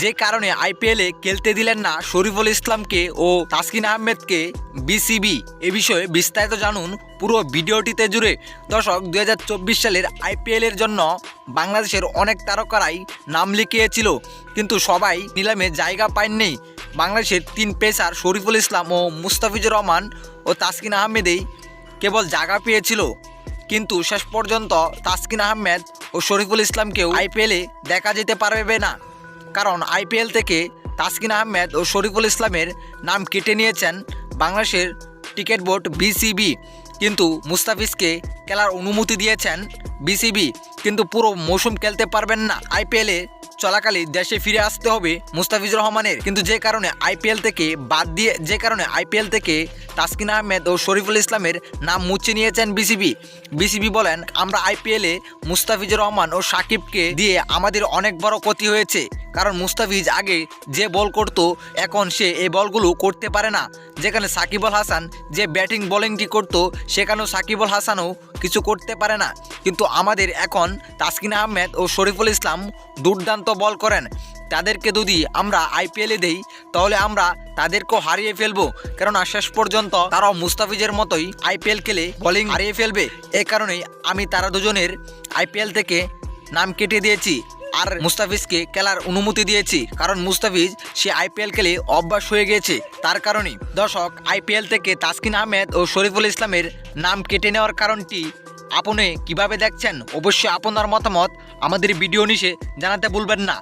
যে কারণে আইপিএলে খেলতে দিলেন না শরীফুল ইসলামকে ও তাসকিন আহমেদকে বিসিবি। এ বিষয়ে বিস্তারিত জানুন পুরো ভিডিওটিতে জুড়ে। দর্শক চব্বিশ সালের আইপিএলের জন্য বাংলাদেশের অনেক তারকারাই নাম লিখিয়েছিল, কিন্তু সবাই নিলামে জায়গা পায়নি। বাংলাদেশের তিন পেসার শরীফুল ইসলাম ও মুস্তাফিজুর রহমান ও তাসকিন আহমেদেই কেবল জায়গা পেয়েছিল। কিন্তু শেষ পর্যন্ত তাসকিন আহমেদ ও শরীফুল ইসলামকেও আইপিএলে দেখা যেতে পারবে না। কারণ আইপিএল থেকে তাসকিন আহমেদ ও শরীফুল ইসলামের নাম কেটে নিয়েছেন বাংলাদেশের টিকিট বোর্ড বিসিবি। কিন্তু মুস্তাফিজকে খেলার অনুমতি দিয়েছেন বিসিবি। কিন্তু পুরো মৌসুম খেলতে পারবেন না। আইপিএলে চলাকালীন দেশে ফিরে আসতে হবে মুস্তাফিজুর রহমানের। কিন্তু যে কারণে আইপিএল থেকে বাদ দিয়ে, যে কারণে আইপিএল থেকে তাসকিন আহমেদ ও শরীফুল ইসলামের নাম মুছে নিয়েছেন বিসিবি। বিসিবি বলেন, আমরা আইপিএলে মুস্তাফিজুর রহমান ও সাকিবকে দিয়ে আমাদের অনেক বড় ক্ষতি হয়েছে। কারণ মুস্তাফিজ আগে যে বল করত, এখন সে এই বলগুলো করতে পারে না। যেখানে সাকিবুল হাসান যে ব্যাটিং বোলিংটি করত, সেখানেও সাকিবুল হাসানও কিছু করতে পারে না। কিন্তু আমাদের এখন তাসকিন আহমেদ ও শরীফুল ইসলাম দুর্দান্ত বল করেন। তাদেরকে যদি আমরা আইপিএলে দেই, তাহলে আমরা তাদেরকেও হারিয়ে ফেলব। কেননা শেষ পর্যন্ত তারাও মুস্তাফিজের মতোই আইপিএল খেলে বোলিং হারিয়ে ফেলবে। এই কারণেই আমি তারা দুজনের আইপিএল থেকে নাম কেটে দিয়েছি। আর মুস্তাফিজকে খেলার অনুমতি দিয়েছি। কারণ মুস্তাফিজ, সে আইপিএল খেলে অভ্যাস হয়ে গিয়েছে। তার কারণে দর্শক, আইপিএল থেকে তাসকিন আহমেদ ও শরীফুল ইসলামের নাম কেটে নেওয়ার কারণটি আপনি কীভাবে দেখছেন? অবশ্যই আপনার মতামত আমাদের ভিডিও নিশে জানাতে ভুলবেন না।